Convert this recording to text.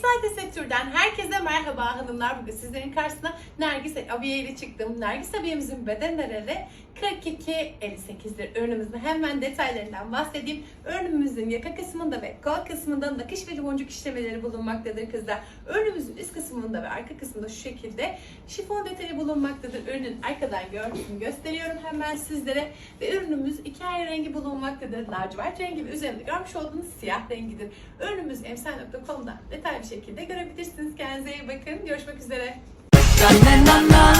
Emsal Tesettür'den herkese merhaba hanımlar. Bugün sizlerin karşısına Nergis Abiye ile çıktım. Nergis Abiye'mizin bedenleri 42-58'dir. Ürünümüzün hemen detaylarından bahsedeyim. Ürünümüzün yaka kısmında ve kol kısmında nakış ve boncuk işlemeleri bulunmaktadır kızlar. Ürünümüzün üst kısmında ve arka kısmında şu şekilde şifon detayı bulunmaktadır. Ürünün arkadan görüntüsünü gösteriyorum hemen sizlere. Ve ürünümüz iki ayrı rengi bulunmaktadır. Lacivert rengi ve üzerinde görmüş olduğunuz siyah rengidir. Ürünümüz emsal.com'da detaylı bir şekilde görebilirsiniz. Kendinize iyi bakın. Görüşmek üzere. Na na na na